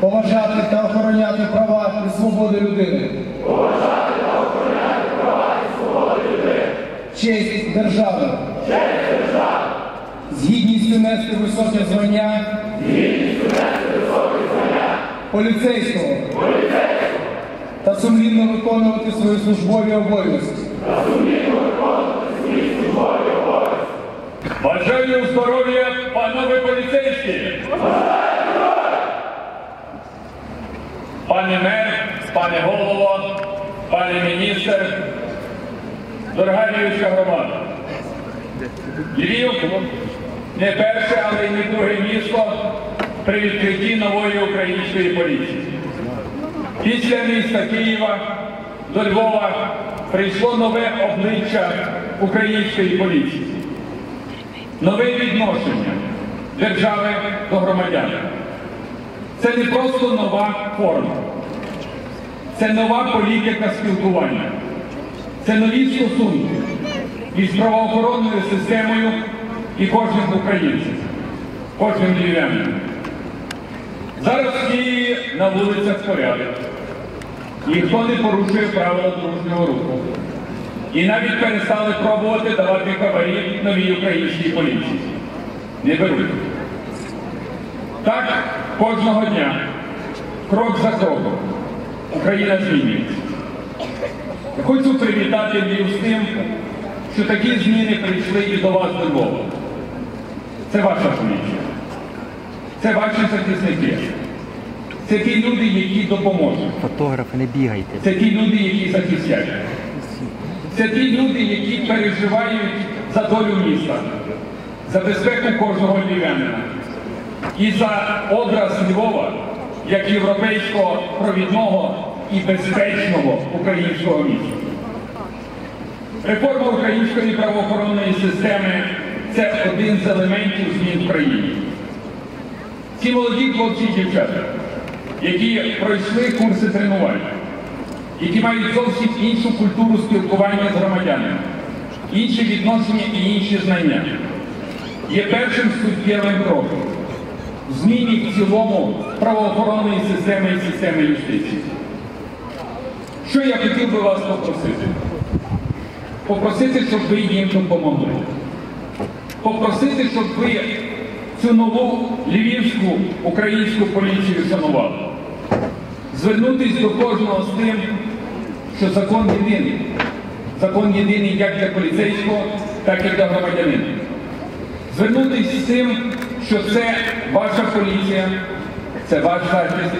Поважати та охороняти права і свободи людини. поважати та охороняти права і свободи людини, Честь держави. З гідністю нести високе звання. Поліцейського. Та сумлінно виконувати свої службові обов'язки. Бажаю здоров'я, панове поліцейські! Пане мер, пане голово, пане міністр, дорога львівська громада. Львів не перше, але й не друге місто при відкритті нової української поліції. Після міста Києва до Львова прийшло нове обличчя української поліції нове відношення держави до громадян. Це не просто нова форма, це нова політика спілкування, це нові стосунки між правоохоронною системою і кожним українцем, кожним львів'янином. Зараз в Києві на вулицях порядок. Ніхто не порушує правила дорожнього руху. І навіть перестали пробувати давати хабарі новій українській поліції. Не беруть. Так, кожного дня, крок за кроком, Україна змінюється. Я Хочу привітати Львів з тим, що такі зміни прийшли і до вас до Львова. Це ваша поліція. Це ваші захисники. Це ті люди, які допоможуть. Фотографи, не бігайте. Це ті люди, які захистять. Це ті люди, які переживають за долю міста, за безпеку кожного львів'янина і за образ Львова як європейського провідного і безпечного українського міста. Реформа української правоохоронної системи це один з елементів змін в країні. Ці молоді хлопці дівчата, які пройшли курси тренувань, які мають зовсім іншу культуру спілкування з громадянами, інші відношення і інші знання, є першим суттєвим кроком зміні в цілому правоохоронної системи і системи юстиції. Що я хотів би вас попросити? Попросити, щоб ви їм допомогли. Попросити, щоб ви цю нову львівську українську поліцію шанували. Звернутись до кожного з тим, що закон єдиний. Закон єдиний як для поліцейського, так і для громадянина. Звернутись з тим, що це ваша поліція, це ваш захист,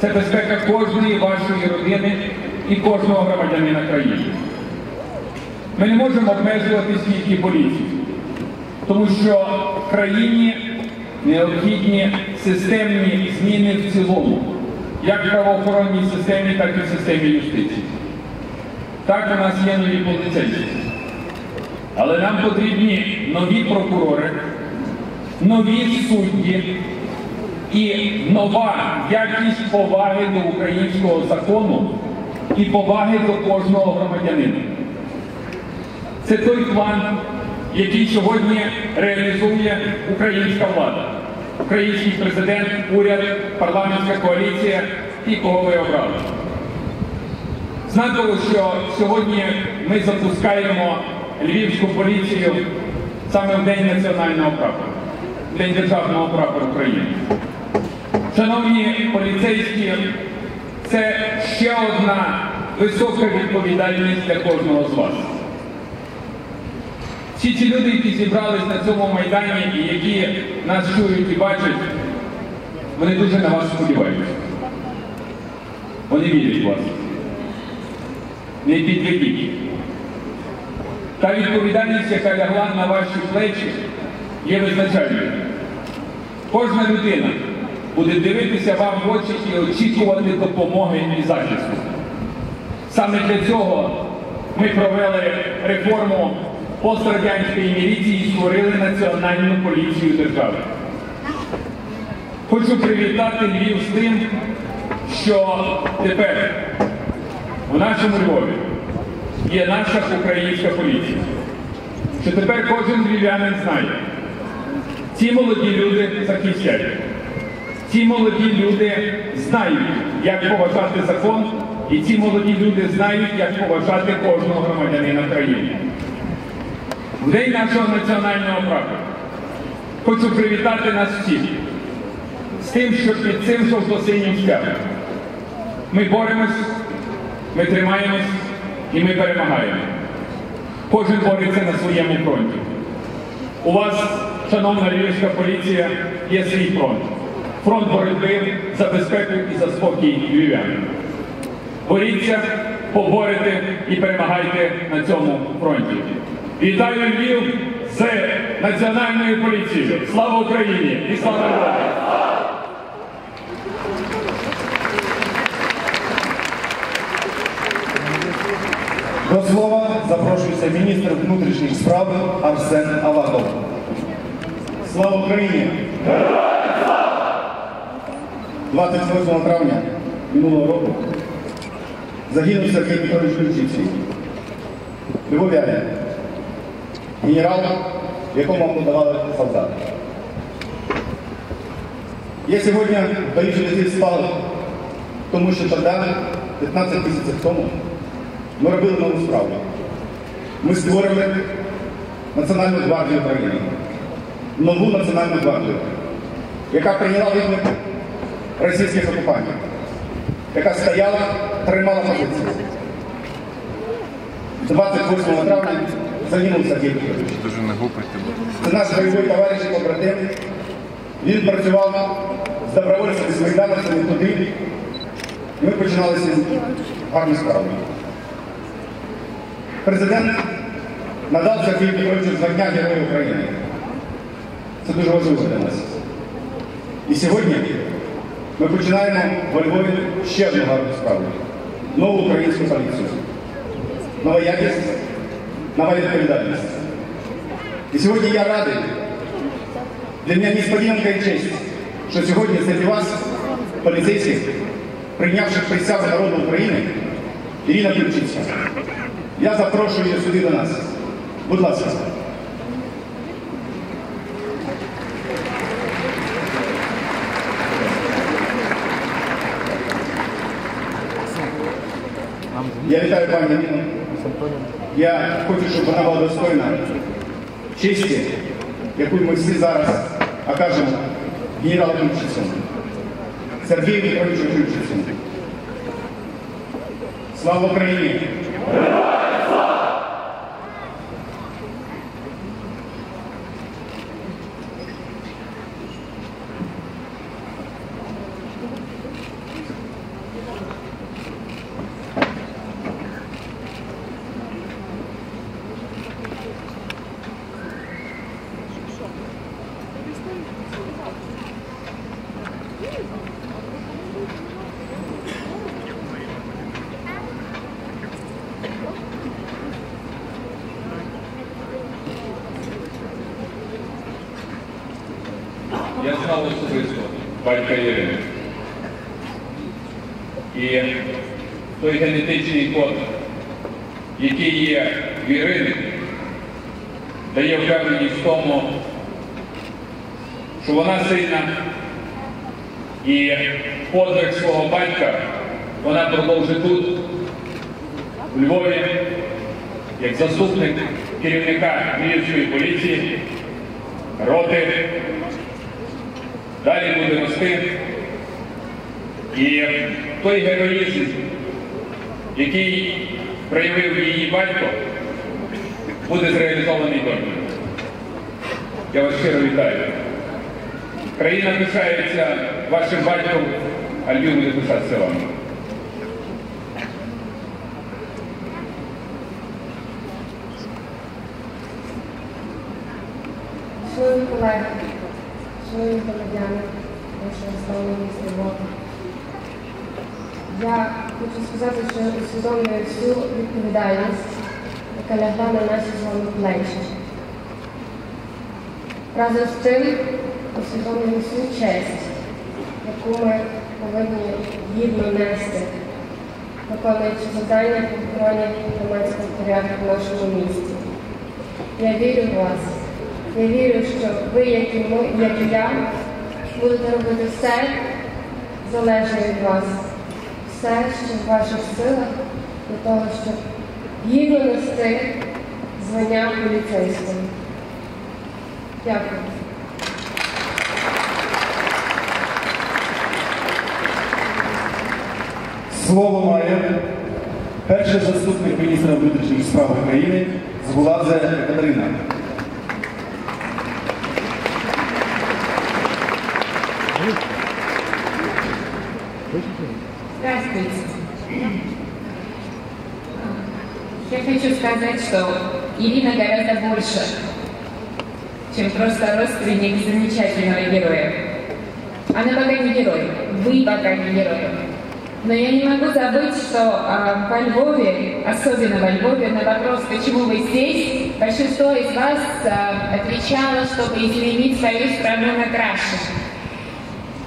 це безпека кожної вашої родини і кожного громадянина країни. Ми не можемо обмежуватись тільки поліцією, тому що в країні необхідні системні зміни в цілому, як в правоохоронній системі, так і в системі юстиції. Так у нас є нові поліцейські. Але нам потрібні нові прокурори, нові судді і нова якість поваги до українського закону і поваги до кожного громадянина. Це той план, який сьогодні реалізує українська влада, український президент, уряд, парламентська коаліція і кого ви обрали. Знаково, що сьогодні ми запускаємо Львівську поліцію саме в День національного прапора, День державного прапора України. Шановні поліцейські, це ще одна висока відповідальність для кожного з вас. Всі ці люди, які зібрались на цьому майдані і які нас чують і бачать, вони дуже на вас сподіваються. Вони вірять в вас. Не підведіть. Та відповідальність, яка лягла на ваші плечі, є визначальною. Кожна людина, буде дивитися вам в очі і очікувати допомоги і захисту. Саме для цього ми провели реформу пострадянської міліції і створили Національну поліцію держави. Хочу привітати Львів з тим, що тепер у нашому Львові є наша українська поліція. Що тепер кожен львів'янин знає, ці молоді люди захищають. Ці молоді люди знають, як поважати закон, і ці молоді люди знають, як поважати кожного громадянина країни. В день нашого національного прапора хочу привітати нас всіх з тим, що під цим жовто-синім ми боремось, ми тримаємось і ми перемагаємо. Кожен бореться на своєму фронті. У вас, шановна львівська поліція, є свій фронт. Фронт боротьби за безпеку і за спокій львів'ян. Боріться, поборете і перемагайте на цьому фронті. Вітаю Львів з Національною поліцією. Слава Україні і слава Львові! До слова запрошується міністр внутрішніх справ Арсен Аваков. Слава Україні! 28 травня минулого року загинув Сергій Петрович Ключицький, Львов'янин, генерал, якому подавали солдати. Я сьогодні даю через спали, тому що тоді, 15 місяців тому, ми робили нову справу. Ми створили Національну гвардію України. Нову Національну гвардію, яка прийняла виклик російських окупантів, яка стояла, тримала позицію. 28 травня загинув Сергій Петрович. Це наш бойовий товариш і побратим. Він працював з добровольцями, з майдановцями туди. Ми починали з ним гарну справу. Президент надав Сергію Петровичу звання Героя України. Це дуже важливо для нас. І сьогодні ми починаємо во Львові ще одну гарну справу. Нову українську поліцію. Нова якість, нова відповідальність. І сьогодні я радий, для мене несподіванка і честь, що сьогодні серед вас, поліцейських, прийнявши присягу народу України, Ірина Ключицька. Я запрошую сюди до нас. Будь ласка. Я вітаю пані Я хочу, щоб вона була достойна честі, яку ми всі зараз окажемо генералу Ключицькому. Сергію Петровичу Ключицькому. Слава Україні! Я знав батька Ірини. І той генетичний код, який є в Ірини, дає впевненість в тому, що вона сильна і подвиг свого батька вона продовжить тут, у Львові, як заступник керівника Львівської поліції, роти далі буде рости. І той героїзм, який проявив її батько, буде зреалізований доньою. Я вас щиро вітаю. Країна пишається вашим батьком, а Львів буде пишатися вами. Шановні колеги, шановні громадяни нашого сповнені тривоги. Я хочу сказати, що усвідомлюю всю відповідальність, яка лягла на наші з вами плечі. Разом з тим усвідомлюю всю честь, яку ми повинні гідно нести, виконуючи завдання по охороні громадського порядку в нашому місті. Я вірю в вас. Я вірю, що ви, як і ми, як і я, будете робити все залежне від вас, все, що в ваших силах, для того, щоб гідно нести звання поліцейського. Дякую. Слово має перший заступник міністра внутрішніх справ України Згуладзе Катерина. Здравствуйте. Я хочу сказать, что Ирина гораздо больше, чем просто родственник замечательного героя. Она пока не герой, вы пока не герой. Но я не могу забыть, что а, во Львове, особенно во Львове, на вопрос, почему вы здесь, большинство из вас а, отвечало, чтобы изменить свою страну на краше.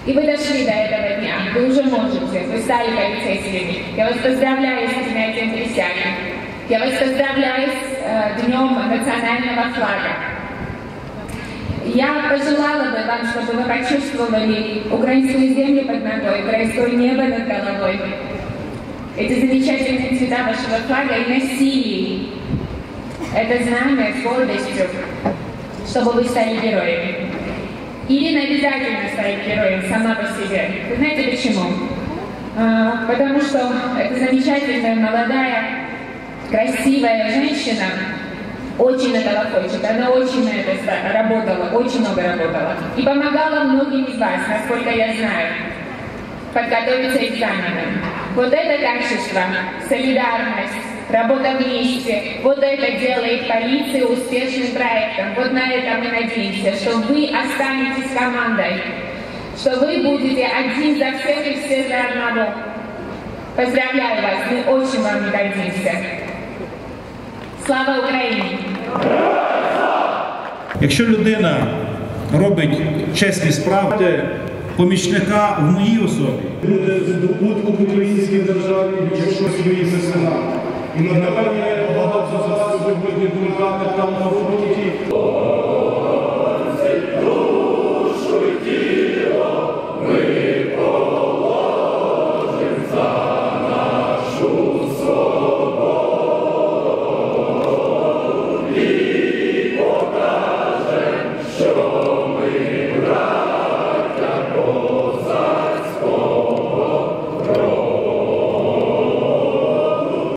И вы дошли до этого дня. Вы уже можете. Вы стали полицейскими. Я вас поздравляю с принятием присяги. Я вас поздравляю с э, Днем национального флага. Я пожелала бы вам, чтобы вы почувствовали украинскую землю под ногой, украинское небо над головой. Эти замечательные цвета вашего флага и носили это знамя с гордостью, чтобы вы стали героями. Ирина обязательно станет героем сама по себе. Вы знаете почему? А, потому что это замечательная, молодая, красивая женщина очень этого хочет. Она очень на это работала, очень много работала. И помогала многим из вас, насколько я знаю, подготовиться к экзаменам. Вот это качество, солидарность, работа вместе, вот это делает полицию успешным проектом. Вот на это мы надеемся, что вы останетесь командой, что вы будете один за всех и все за одного. Поздравляю вас, мы очень вам не гордимся. Слава Украине! Якщо людина робить чесні справи, помічника в моїй особі, буде здобутку в українській державі, якщо своїми синами. І напевне багато за вас сьогодні думати там на фронті.